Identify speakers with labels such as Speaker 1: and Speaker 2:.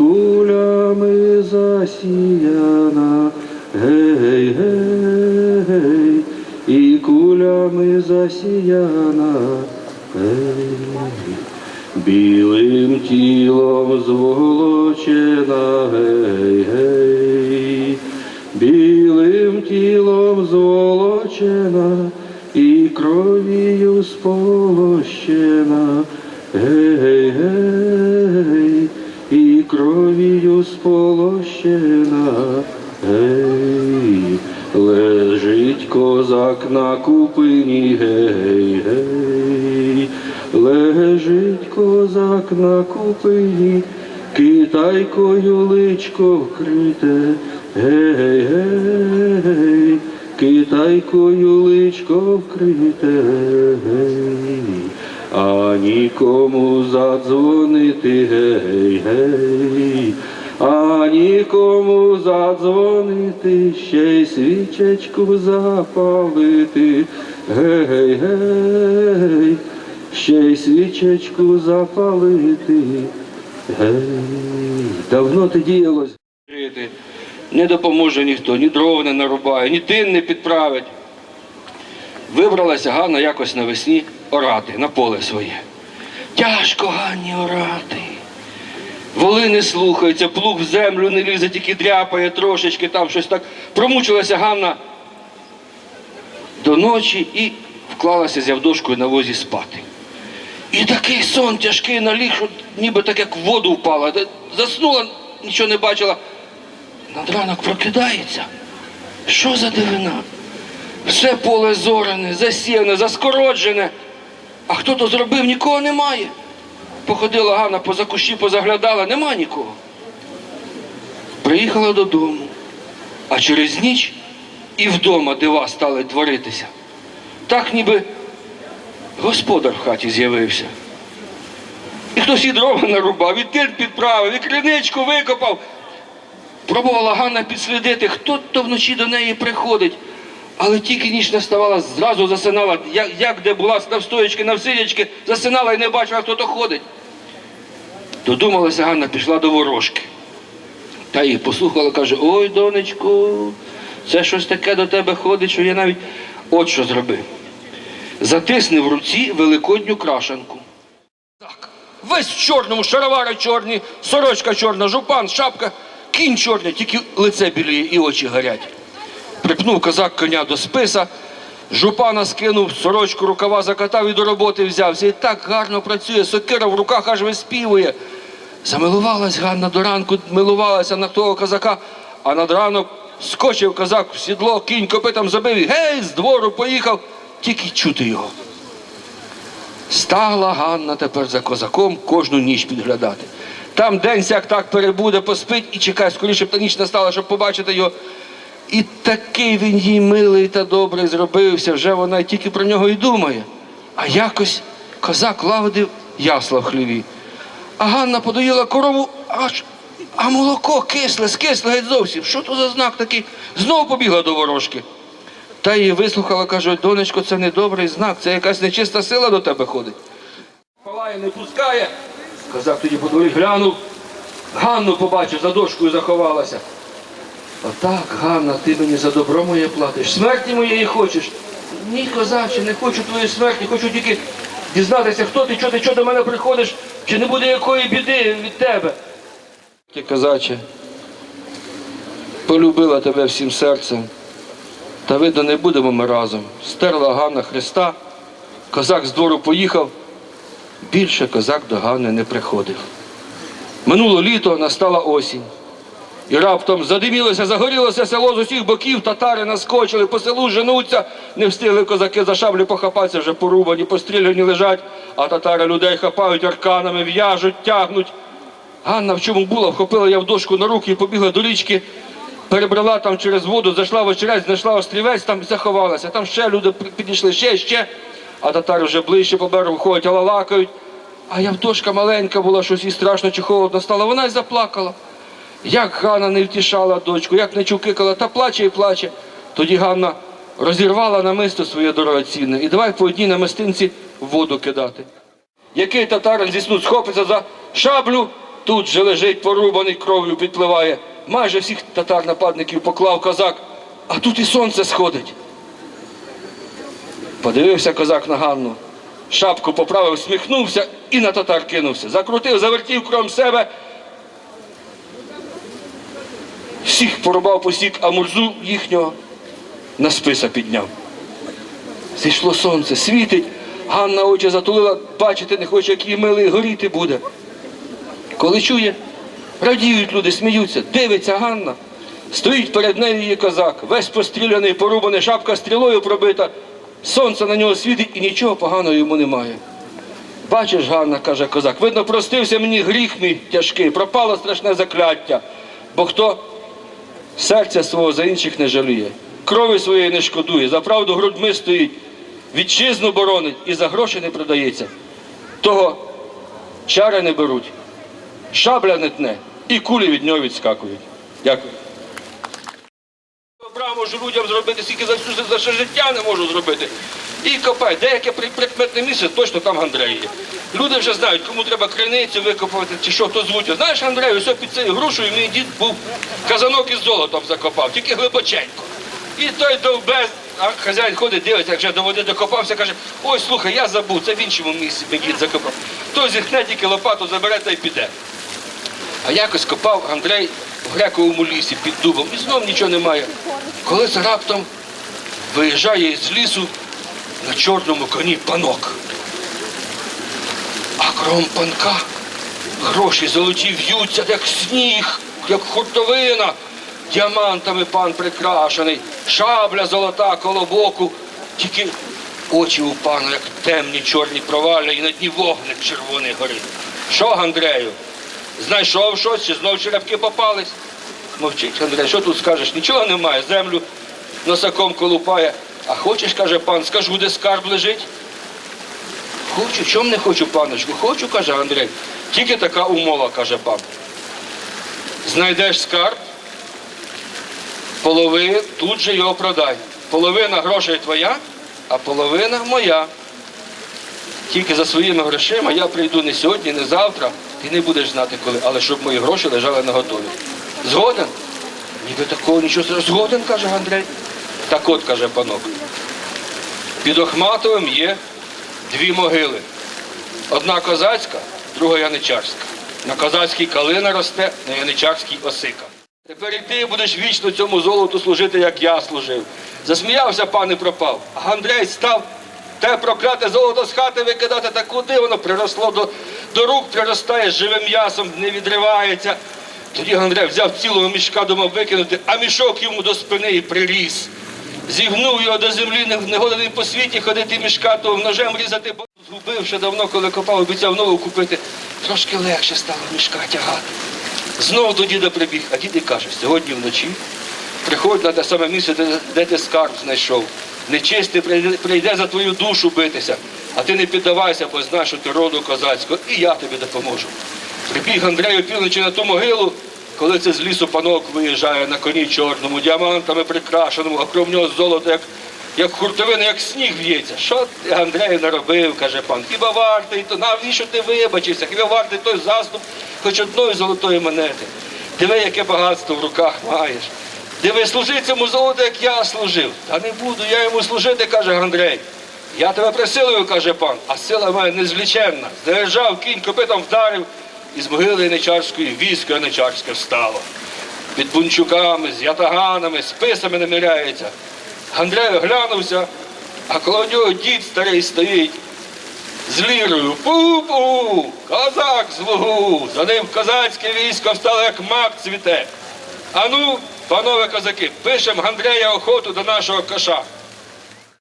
Speaker 1: кулями засіяна, гей, гей, і кулями засіяна, гей, білим тілом зволочена, гей, гей, білим тілом зволочена і кров'ю сполощена, гей, гей, і кров'ю сполощена, гей, лежить козак на купині, гей, гей, лежить козак на купині, китайкою личко вкрите, гей, гей, китайкою личко вкрите, гей, а нікому задзвонити, гей, гей, а нікому задзвонити, ще й свічечку запалити, гей, гей, гей, ще й свічечку запалити, гей. Давно ти діялось. Не допоможе ніхто, ні дров не нарубає, ні тин не підправить. Вибралася Ганна якось навесні орати на поле своє. Тяжко Ганні орати. Воли не слухаються, плуг в землю не лізе, тільки дряпає трошечки, там щось так. Промучилася Ганна до ночі і вклалася з Явдошкою на возі спати. І такий сон тяжкий наліг, що ніби так як в воду впала. Заснула, нічого не бачила. Над ранок прокидається. Що за дивина? Все поле зорене, засіяне, заскороджене. А хто то зробив, нікого немає. Походила Ганна поза кущі, позаглядала, нема нікого. Приїхала додому, а через ніч і вдома дива стали творитися. Так ніби господар в хаті з'явився. І хтось і дрова нарубав, і тин підправив, і криничку викопав. Пробувала Ганна підслідити, хто то вночі до неї приходить. Але тільки ніч наставала, зразу засинала, як, як де була навстоячки, навсидячки, засинала і не бачила, хто то ходить. Додумалася Ганна, пішла до ворожки. Та її послухала, каже: Ой, донечку, це щось таке до тебе ходить, що я навіть от що зробив. Затисни в руці великодню крашанку. Так, весь в чорному, шаровари чорні, сорочка чорна, жупан, шапка, кінь чорний, тільки лице біліє і очі горять. Припнув козак коня до списа, жупана скинув, сорочку рукава закатав і до роботи взявся. І так гарно працює, сокира в руках аж виспівує. Замилувалась Ганна до ранку, милувалася на того козака, а над ранок скочив козак в сідло, кінь копитом забив і гей, з двору поїхав, тільки чути його. Стала Ганна тепер за козаком кожну ніч підглядати. Там день сяк так перебуде, поспить і чекає, скоріше б та ніч настала, щоб побачити його. І такий він їй милий та добрий зробився, вже вона тільки про нього і думає. А якось козак лагодив ясла в хліві. А Ганна подоїла корову, аж а молоко кисле, скисле геть зовсім. Що то за знак такий? Знову побігла до ворожки. Та її вислухала, каже, донечко, це не добрий знак, це якась нечиста сила до тебе ходить. Палає, не пускає. Козак тоді по дворі глянув, Ганну побачив, за дошкою заховалася. Отак, Ганна, ти мені за добро моє платиш. Смерті моєї хочеш. Ні, козаче, не хочу твоєї смерті, хочу тільки дізнатися, хто ти, чого ти, чого до мене приходиш, чи не буде якої біди від тебе. Ти, козаче, полюбила тебе всім серцем. Та видно, не будемо ми разом. Стерла Ганна Христа, козак з двору поїхав, більше козак до Ганни не приходив. Минуло літо, настала осінь. І раптом задимілося, загорілося село з усіх боків, татари наскочили, по селу женуться, не встигли козаки за шаблі похапатися, вже порубані, постріляні лежать, а татари людей хапають арканами, в'яжуть, тягнуть. Ганна в чому була, вхопила Явдошку на руки і побігла до річки, перебрала там через воду, зайшла в очередь, знайшла острівець, там заховалася. Там ще люди підійшли, ще, ще. А татари вже ближче по берегу ходять, алалакають. А Явдошка маленька була, щось їй страшно чи холодно стало, вона й заплакала. Як Ганна не втішала дочку, як не чукикала, та плаче і плаче. Тоді Ганна розірвала намисто своє дорогоцінне і давай по одній намистинці воду кидати. Який татарин зі сну схопиться за шаблю, тут же лежить порубаний кров'ю, підпливає. Майже всіх татар-нападників поклав козак, а тут і сонце сходить. Подивився козак на Ганну, шапку поправив, сміхнувся і на татар кинувся. Закрутив, завертів кром себе. Всіх порубав посік, а мурзу їхнього на списа підняв. Зійшло сонце, світить, Ганна очі затулила, бачити не хоче, як її милий горіти буде. Коли чує, радіють люди, сміються, дивиться Ганна. Стоїть перед нею її козак, весь постріляний, порубаний, шапка стрілою пробита, сонце на нього світить і нічого поганого йому немає. Бачиш, Ганна, каже козак, видно, простився мені гріх мій тяжкий, пропало страшне закляття. Бо хто серця свого за інших не жаліє, крові своєї не шкодує, за правду грудьми стоїть, вітчизну боронить і за гроші не продається. Того чари не беруть, шабля не тне, і кулі від нього відскакують. Дякую. Добра можу людям зробити, скільки за за, за життя не можу зробити. І копай, деяке при- прикметне місце, точно там Андрей є. Люди вже знають, кому треба криницю викопувати чи що, то звуть. Знаєш, Андрей, ось під цією грушею мій дід був казанок із золотом закопав, тільки глибоченько. І той довбез, а хазяїн ходить, дивиться, як вже до води докопався, каже, ой, слухай, я забув, це в іншому місці мій дід закопав. Той зіхне тільки лопату забере та й піде. А якось копав Андрей в грековому лісі під дубом і знов нічого немає. Коли це раптом виїжджає з лісу на чорному коні панок. А кром панка гроші золоті в'ються, як сніг, як хуртовина. Діамантами пан прикрашений, шабля золота коло боку, тільки очі у пана, як темні чорні провалля, і на дні вогник червоний горить. Що, Андрею? Знайшов щось, чи знов черепки попались? Мовчить, Андрей, що тут скажеш? Нічого немає, землю носаком колупає. А хочеш, каже пан, скажу, де скарб лежить? Хочу, чом не хочу, паночку? Хочу, каже Андрей. Тільки така умова, каже пан. Знайдеш скарб, полови, тут же його продай. Половина грошей твоя, а половина моя. Тільки за своїми грошима я прийду не сьогодні, не завтра, ти не будеш знати коли, але щоб мої гроші лежали на готові. Згоден? Ніби такого нічого. Згоден, каже Андрей. Так от, каже панок. Під Охматовим є дві могили. Одна козацька, друга яничарська. На козацькій калина росте, на яничарській осика. Тепер і ти будеш вічно цьому золоту служити, як я служив. Засміявся пан і пропав. А Андрей став те прокляте золото з хати викидати, та куди воно приросло до, до рук, приростає живим м'ясом, не відривається. Тоді Андрей взяв цілого мішка, думав викинути, а мішок йому до спини і приріс. Зігнув його до землі, не, годен по світі ходити мішка, то ножем різати, бо згубив ще давно, коли копав, обіцяв нову купити. Трошки легше стало мішка тягати. Знову до діда прибіг, а дід і каже, сьогодні вночі приходь на те саме місце, де, де ти скарб знайшов. Нечистий прийде, прийде за твою душу битися, а ти не піддавайся, бо знаєш, що ти роду козацького, і я тобі допоможу. Прибіг Андрей півночі на ту могилу, коли це з лісу панок виїжджає на коні чорному, діамантами прикрашеному, а крім нього золото, як, як хуртовина, як сніг в'ється. Що ти, Андрею, наробив, каже пан. Хіба вартий, то навіщо ти вибачився? Хіба вартий той заступ хоч одної золотої монети? Диви, яке багатство в руках маєш. Диви, служи цьому золоту, як я служив. Та не буду я йому служити, каже Андрей. Я тебе присилую, каже пан, а сила в мене незвліченна. Заряджав кінь, копитом вдарив, і з могили Яничарської військо Яничарське встало. Під бунчуками, з ятаганами, списами наміряється. Андрей оглянувся, а коло нього дід старий стоїть з лірою. Пу-пу! Козак з лугу! За ним козацьке військо встало, як мак цвіте. Ану, панове козаки, пишемо Андрея охоту до нашого коша.